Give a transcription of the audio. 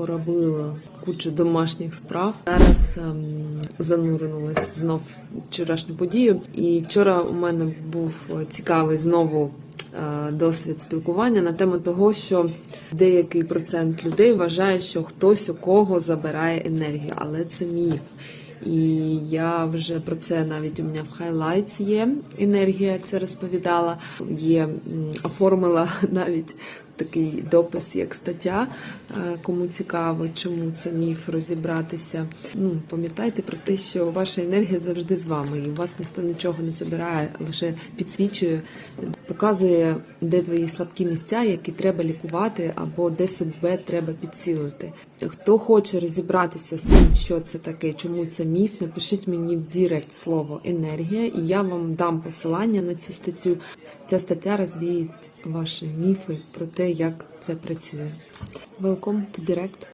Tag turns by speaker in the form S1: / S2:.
S1: поробила кучу домашніх справ. Зараз ем, занурилась знов вчорашню подію. І вчора у мене був цікавий знову е, досвід спілкування на тему того, що деякий процент людей вважає, що хтось у кого забирає енергію, але це міф. І я вже про це навіть у мене в хайлайтс є енергія, це розповідала. Є оформила навіть такий допис, як стаття. Е, Кому цікаво, чому це міф розібратися. Ну пам'ятайте про те, що ваша енергія завжди з вами, і вас ніхто нічого не забирає, лише підсвічує, показує, де твої слабкі місця, які треба лікувати, або де себе треба підсилити. Хто хоче розібратися з тим, що це таке, чому це міф, напишіть мені в Дірект слово енергія, і я вам дам посилання на цю статтю. Ця стаття розвіє ваші міфи про те, як це працює. Welcome to Direct.